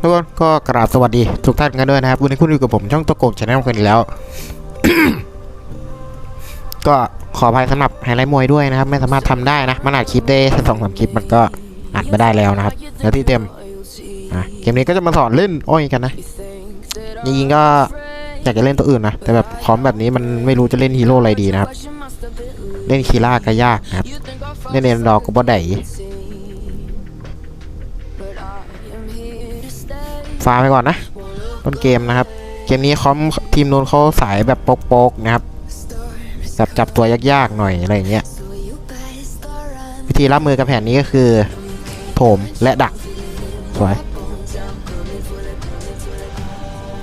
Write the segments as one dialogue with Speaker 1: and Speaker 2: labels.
Speaker 1: ทุกคนก็กราบสวัสดีทุกท่านกันด้วยนะครับวันนี้คุณอยู่กับผมช่องตะโกกชาแนลกันอีกแล้ว ก็ขออภัยสำหรับไฮไลท์มวยด้วยนะครับ ไม่สามารถทำได้นะมันอัดคลิปได้สองสามคลิปมันก็อัดไม่ได้แล้วนะครับแล้วที่เต็มอะเกมนี้ก็จะมาสอนเล่นอ้อยกันนะจริงๆก็อยากจะเล่นตัวอื่นนะแต่แบบคอมแบบนี้มันไม่รู้จะเล่นฮีโร่อะไรดีนะครับ เล่นคีร่าก็ยากนะครับเล่นเอ็นดอร์ก็บ่ได้ ฟาไปก่อนนะ ต้นเกมนะครับ เกมนี้คอมทีมนูนเขาสายแบบโป๊กๆนะครับแบบจับตัวยากๆหน่อยอะไรอย่างเงี้ย วิธีรับมือกับแผนนี้ก็คือ โถมและดัก สวย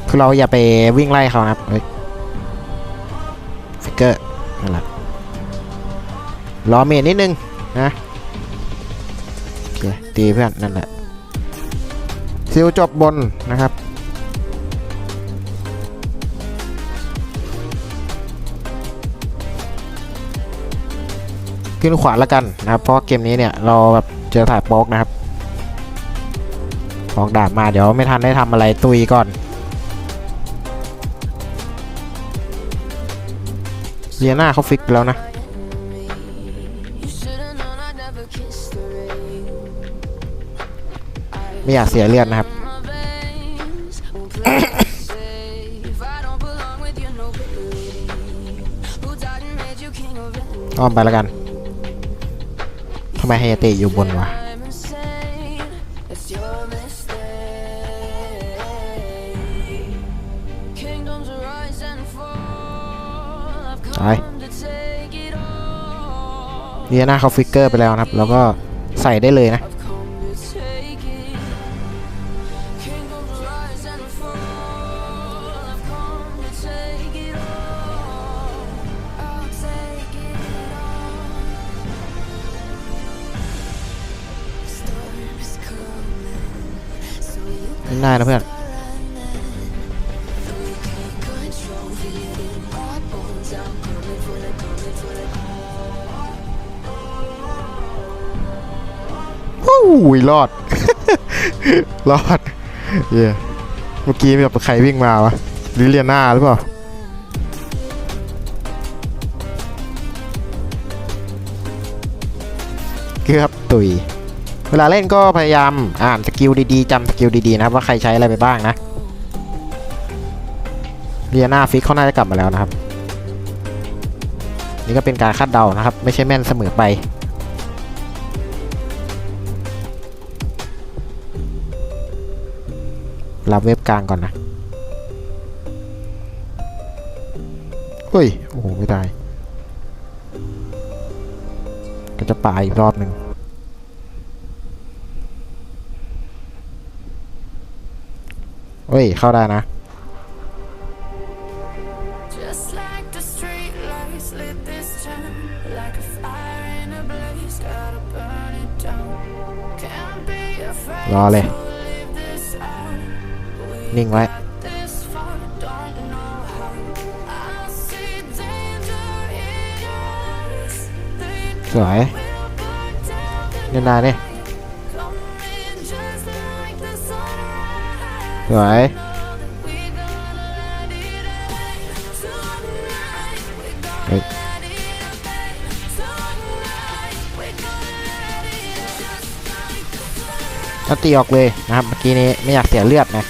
Speaker 1: คือเราอย่าไปวิ่งไล่เขานะครับเฟิกเกอร์นั่นแหละรอเมทนิดนึงนะโอเคตีเพื่อนนั่นแหละ ซิลจบบนนะครับขึ้นขวาแล้วกันนะครับ เพราะเกมนี้เนี่ยเราแบบเจอถ่ายโป๊กนะครับออกดาบมาเดี๋ยวไม่ทันได้ทำอะไรตุยก่อนเรียนาเขาฟิกแล้วนะไม่อยากเสียเลือดนะครับ อ้อมไปแล้วกันทำไมไฮยาเตะอยู่บนวะตายเรียนาเขาฟิกเกอร์ไปแล้วนะครับ แล้วก็ใส่ได้เลยนะ นะเพื่อนวู้ยรอด รอด เย้เมื่อกี้มีแบบใครวิ่งมาวะลิเลียนาหรือเปล่าเกือบตุย วลาเล่นก็พยายามอ่านสกิลดีๆจำสกิลดีๆนะครับว่าใครใช้อะไรไปบ้างนะเรียนาฟิกเขาน่าจะกลับมาแล้วนะครับ นี่ก็เป็นการคาดเดานะครับ ไม่ใช่แม่นเสมอไปรับเว็บกลางก่อนนะเฮ้ย โอ้โห ไม่ได้ ก็จะป่าอีกรอบหนึ่ง เฮ้ย เข้าได้นะ
Speaker 2: Just like the street lights lit this town Like a fire in a blaze, gotta burn it down Can't be afraid
Speaker 1: รอเลย
Speaker 2: to live this out We
Speaker 1: นิ่งไว้
Speaker 2: got this far, don't know how I see danger in us They
Speaker 1: สวย
Speaker 2: will go down
Speaker 1: เล่นได้เนี่ย
Speaker 2: the sunrise
Speaker 1: ถ้าตีออกเลยนะครับเมื่อกี้นี้ไม่อยากเสียเลือดนะ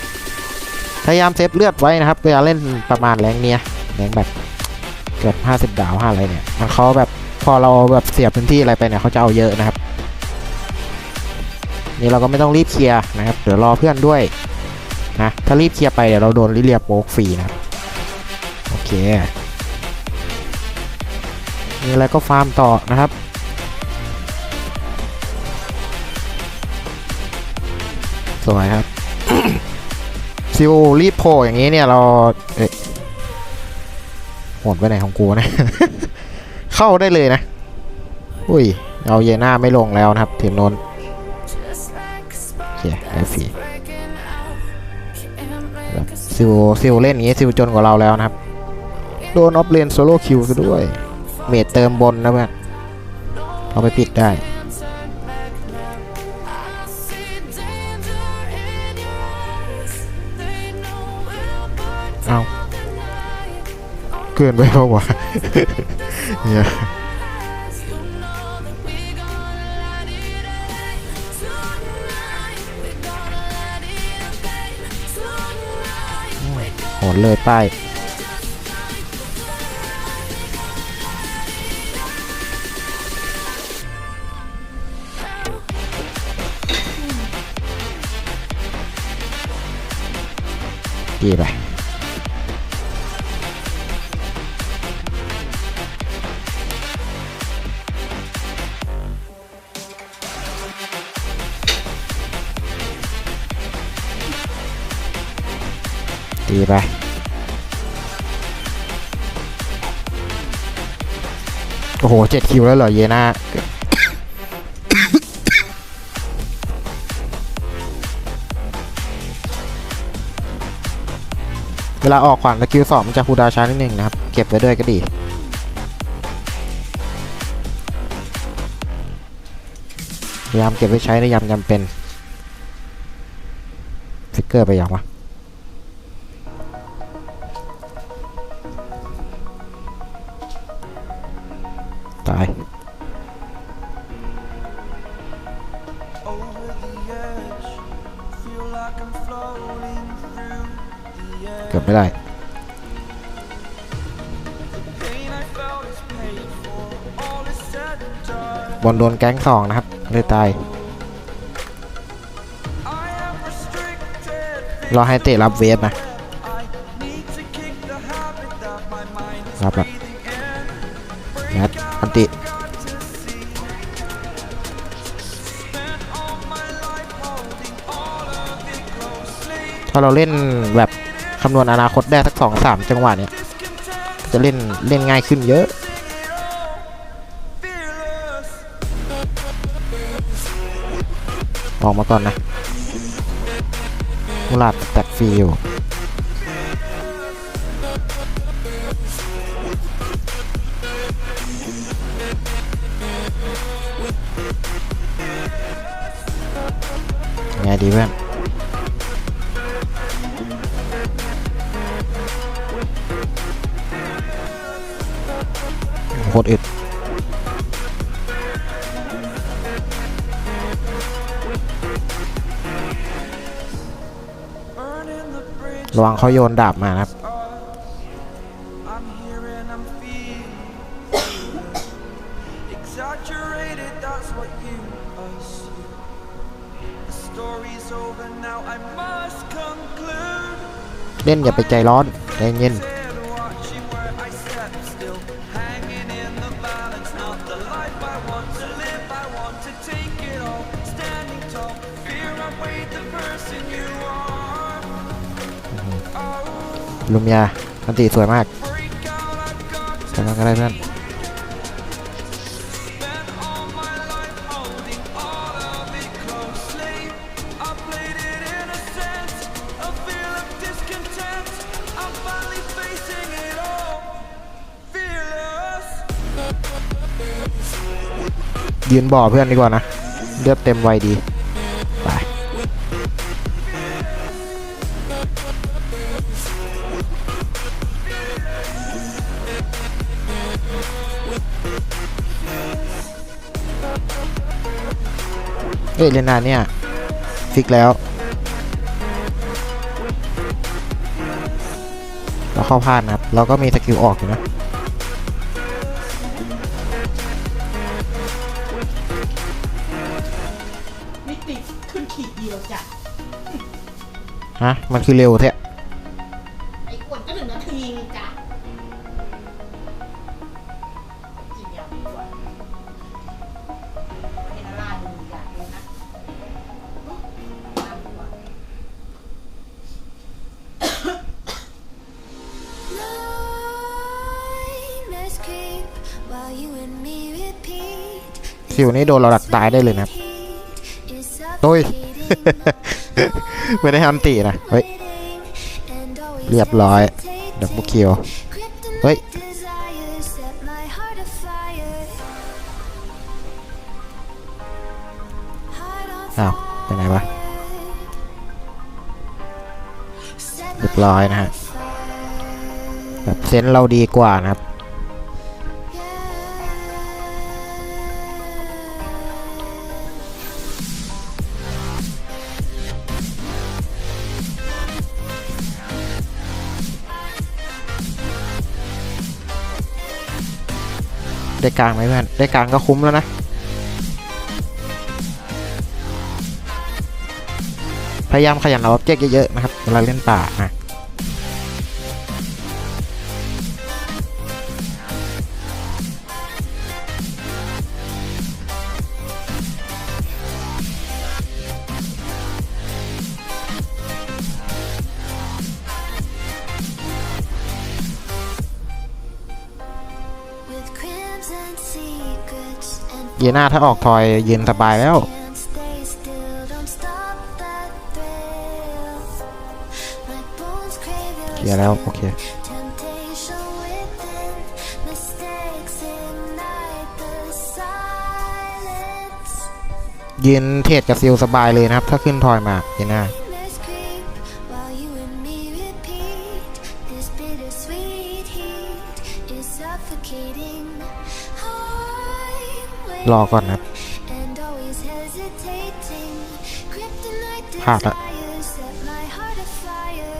Speaker 1: พยายามเซฟเลือดไว้นะครับเวลาเล่นประมาณแรงเนี้ยแรงแบบเกือบ50 ดาว5อะไรเนี่ยมันเขาแบบพอเราแบบเสียพื้นที่อะไรไปเนี่ยเขาจะเอาเยอะนะครับ นี่เราก็ไม่ต้องรีบเคลียร์นะครับเดี๋ยวรอเพื่อนด้วย นะถ้ารีบเคลียร์ไปเดี๋ยวเราโดนลิเลียโป๊กฟรีนะครับโอเคมีอะไรก็ฟาร์มต่อนะครับสวยครับซิวรีบโผล่อย่างนี้เนี่ยเราเอ๊ะโหดไปไหนของกูนะ เข้าได้เลยนะ อุ้ย เอาเยน่าไม่ลงแล้วนะครับทีมโนนโอเคได้ฟรี ซิวซิวเล่นอย่างนี้ซิวจนกว่าเราแล้วนะครับ โดนออฟเลนโซโล่คิวซะด้วย เมดเติมบนนะเพื่อนเอาไปปิดได้เอาเกินไปเปล่าวะเนี่ย
Speaker 2: we
Speaker 1: โหดเลยป้ายดีไป โอ้โหเจ็ดคิวแล้วเหรอเยน่าเวลาออกขวานสกิลสองมันจะคูดาวช้านิดนึงนะครับ เก็บไว้ด้วยก็ดีพยายามเก็บไว้ใช้ในยามจำเป็น ฟิกเกอร์ไปยังวะ บอลโดนแก๊งสองนะครับ เลยตาย
Speaker 3: เรา
Speaker 1: ให้เตะรับเวฟนะ รับละยัดอันติถ้าเราเล่นแบบคำนวณอนาคตได้สักสองสามจังหวะเนี่ยจะเล่นเล่นง่ายขึ้นเยอะ ออกมาก่อนนะมูลาดแตกฟรีอยู่ไงดีเพื่อนโคตรอึด ระวังเขาโยนดาบมานะครับ
Speaker 3: I'm here and I'm feeling exaggerated. That's what you assume. The story's over now. I must conclude.
Speaker 1: เล่นอย่าไปใจร้อนใจเย็น ลุมยาทันตีสวยมาก
Speaker 3: ทำ
Speaker 1: อะไรเพื่อนยืนบ่อเพื่อนดีกว่านะ เลือดเต็มไวดี เอ้ยเลนนานเนี่ยฟิกแล้วเราเข้าพลาดนะครับเราก็มีสกิลออกอยู่นะ
Speaker 4: มิติขึ้นขีดเดียวจ้ะ
Speaker 2: ฮะมันคือเร็วแท้
Speaker 1: repeat.
Speaker 2: สิวนี่โดนเราดักตายได้เลยนะครับโอ้ยไม่ได้ทำตีนะเฮ้ยเรียบร้อยดับเบิลคิวเฮ้ยอ้าวไปไหนวะเรียบร้อยนะฮะแบบเซนเราดีกว่านะครับ ได้กลางไหมเพื่อนได้กลางก็คุ้มแล้วนะ พยายามขยันเอาออบเจกต์เยอะๆนะครับเวลาเล่นป่านะ เยน่าถ้าออกทอยเย็นสบายแล้ว เคลียร์แล้ว โอเคยืนเทรดกับซิลสบายเลยนะครับ ถ้าขึ้นทอยมาเยน่า รอก่อนนะครับพลาดละ
Speaker 1: desires set my heart afire.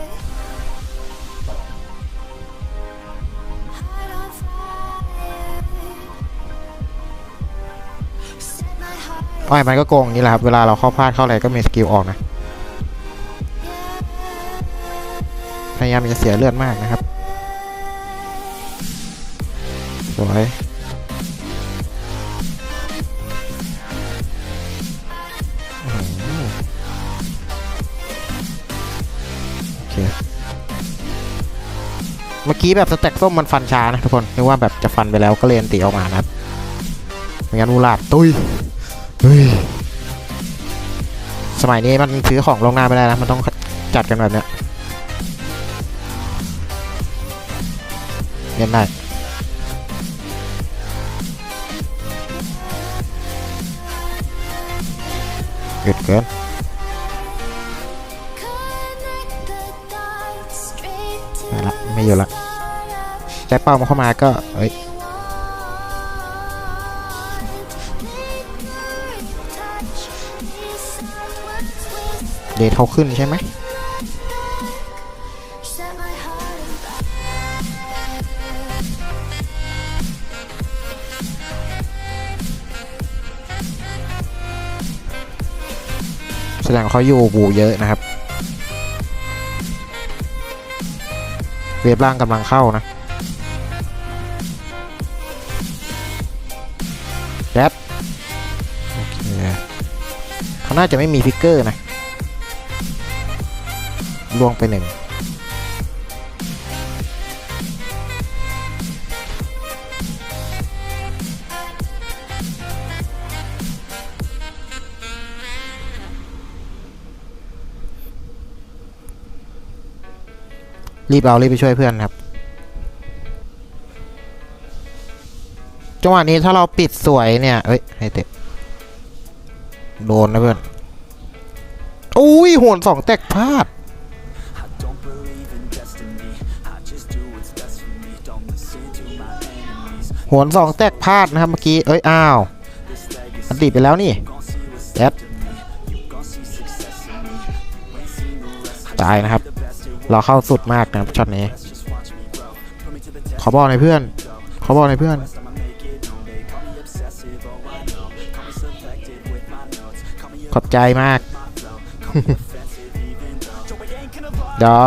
Speaker 1: Heart on fire. Set my heart
Speaker 2: อ้มันก็โกงอย่างนี้แหละครับ เวลาเราเข้าพลาดเข้าอะไรก็มีสกิลออกนะ พยายามจะเสียเลือดมากนะครับ สวย กี้แบบสแต็กส้มมันฟันช้านะทุกคนนึกว่าแบบจะฟันไปแล้วก็เลยอันตีออกมานะครับไม่งั้นมูลาดตุ้ยเฮ้ยสมัยนี้มันซื้อของลงหน้าไม่ได้นะมันต้องจัดกันแบบเนี้ยเล่นได้เกิดเกิน
Speaker 1: Connect the dots straight to
Speaker 2: ไม่ละไม่อยู่ละ ใจเป้ามาเข้ามาก็เอ้ยเดทเขาขึ้นใช่ไหมแสดงเขาอยู่บูเยอะนะครับ เวฟล่างกำลังเข้านะ น่าจะไม่มีฟิกเกอร์นะลวงไปหนึ่งรีบเอารีบไปช่วยเพื่อนครับ จังหวะนี้ถ้าเราปิดสวยเนี่ยเอ้ยให้เตะ โดนนะเพื่อนอุ้ยโวนสองแตกพลาดหวนสองแตกพลาดนะครับเมื่อกี้เอ้ยอ้าวอันติดไปแล้วนี่แอดตายนะครับ เราเข้าสุดมากนะช็อตนี้ ขอบอลในเพื่อน ขอบอลในเพื่อน ขอบใจมาก
Speaker 5: เดี๋ยว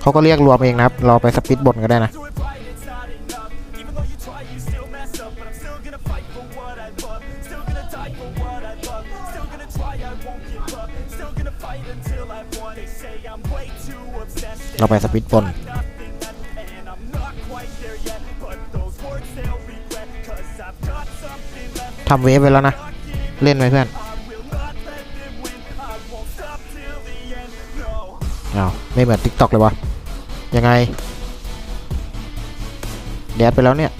Speaker 5: เขาก็เรียกรวมเองนะครับ เราไปสปิดบนก็ได้นะ เราไปสปิดบนทำเวฟไปแล้วนะ เล่นไหมเพื่อน อ้าวไม่เหมือน t ิ k t o k เลยวะยังไงแดดไปแล้วเนี่ย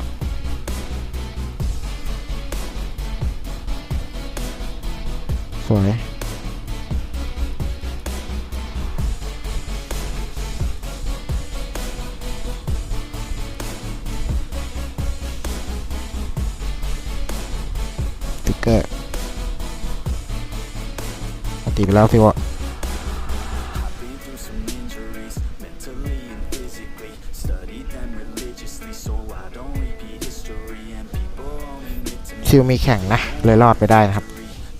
Speaker 5: สวยติ๊กเกอร์ติไปแล้วสิวะ วมีแข่งนะ เลยรอดไปได้นะครับ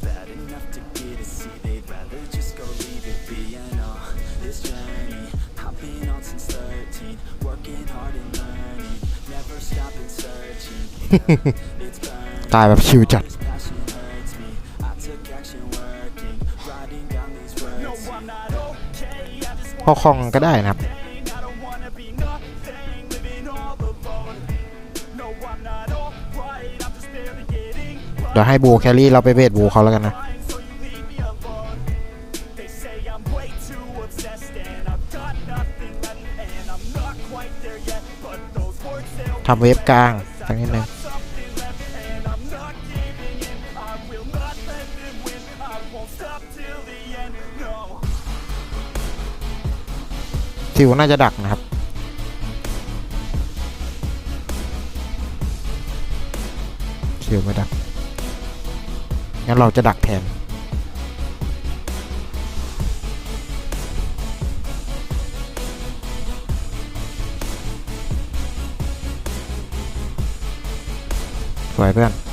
Speaker 6: bad enough to get a see. They'd rather just go leave it be. I know this journey I've been on since 13, working hard and learning, never stopping searching. it's burning.
Speaker 5: ตายแบบชิวจัด
Speaker 6: This passion hurts me. I took action working, writing down these words. No, I'm not okay. I just
Speaker 5: พอคลองก็ได้นะครับ เดี๋ยวให้บูแคลรี่เราไปเวทบูเขาแล้วกันนะทำเวฟกลางสักนิดนึงซิวน่าจะดักนะครับซิวไม่ดัก งั้นเราจะดักแทนสวยเพื่อน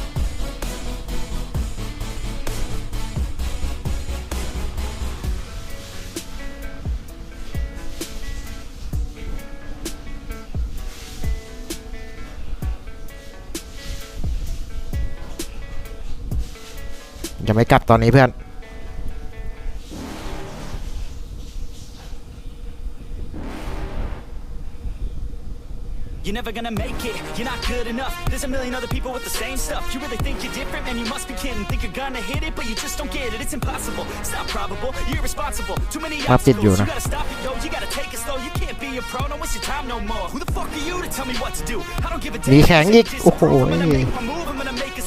Speaker 3: waste your time no more. Who the fuck are you to tell me what to do? I don't give a damn.
Speaker 5: มีแข็งอีก
Speaker 3: Just
Speaker 5: โอ้โห
Speaker 3: prove I'm gonna make my move, I'm gonna make it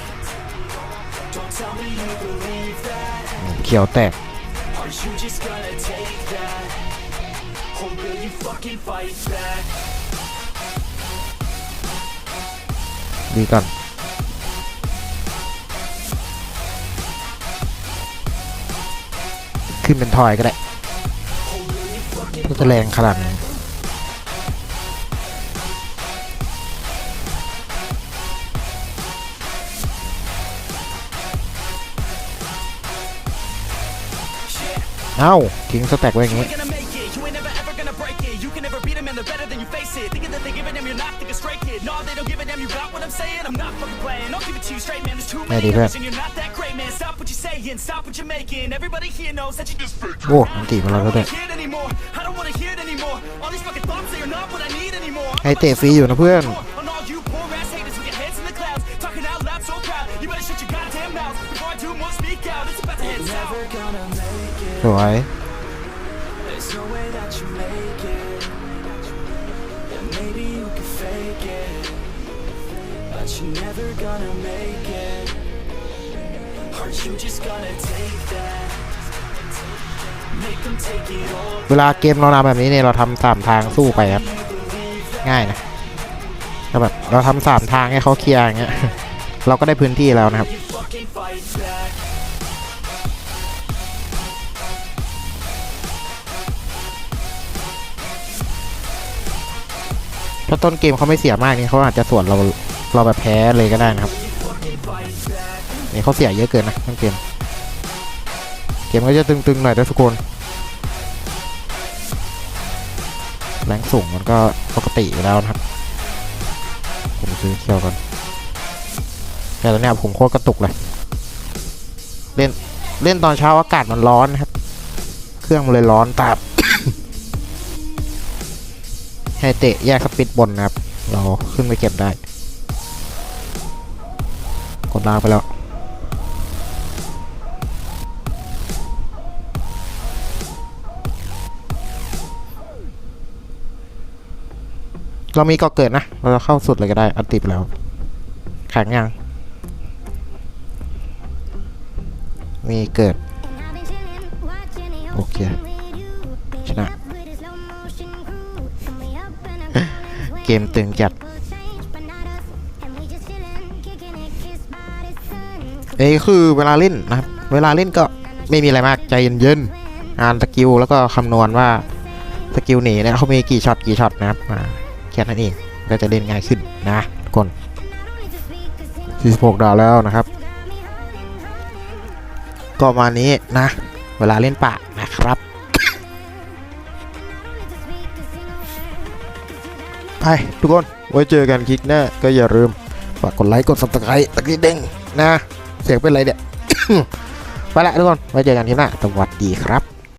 Speaker 5: เขียวแตกดีกันขึ้นเป็นทอยก็ได้ก็จะแรงขนาดนี้ dude,
Speaker 3: others and you're not that great, man. Stop what you're saying, stop what you're making. Everybody here knows that you just fake.
Speaker 5: โอ้อันตีมา
Speaker 3: I
Speaker 5: แล้ว
Speaker 3: don't
Speaker 5: ก็ได้
Speaker 3: wanna hear it anymore. I don't wanna hear it anymore. All these fucking thoughts, they are not what I need anymore.
Speaker 5: ให้เตะฟรีอยู่นะเพื่อน
Speaker 3: On all you poor ass haters with your heads in the clouds, talking out loud so proud. You better shut your goddamn mouth before I do more. Speak out. It's about to head south.
Speaker 5: สวยเวลาเกมเรานำแบบนี้เนี่ยเราทำสามทางสู้ไปครับ
Speaker 1: ง่ายนะก็แบบเราทำสามทางให้เขาเคลียร์อย่างเงี้ย เราก็ได้พื้นที่แล้วนะครับ ถ้าต้นเกมเขาไม่เสียมากนี่เขาอาจจะสวนเราเราแบบแพ้เลยก็ได้นะครับนี่เขาเสียเยอะเกินนะต้นเกม เกมก็จะตึงๆหน่อยนะทุกคนแรงสูงมันก็ปกติแล้วนะครับ ผมซื้อเคียวกันแต่ตอนเนี้ยผมโคตรกระตุกเลย เล่นเล่นตอนเช้าอากาศมันร้อนนะครับ เครื่องมันเลยร้อนตาม ให้เตะแยกสปิดบนนะครับ เราขึ้นไปเก็บได้ กดลางไปแล้วเรามีก็เกิดนะ เราจะเข้าสุดเลยก็ได้ อันติดแล้วแข็งยัง มีเกิด โอเค มตึงจัดเอ้คือเวลาเล่นนะครับ เวลาเล่นก็ไม่มีอะไรมากใจเย็นๆอ่านสกิลแล้วก็คำนวณว่าสกิลหนีเนี่ยเขามีกี่ช็อตกี่ช็อตนะครับแค่นั้นเองก็จะเล่นง่ายขึ้นนะทุกคน 46 ดาวแล้วนะครับ ก็มานี้นะ เวลาเล่นปะนะครับ ไปทุกคน ไว้เจอกันคลิกหน้าก็อย่าลืมฝากกดไลค์กดซับสไครต์ตะกี้เด้งนะ เสียงเป็นไรเนี่ย ไปละทุกคน ไว้เจอกันคลิปหน้า สวัสดีครับ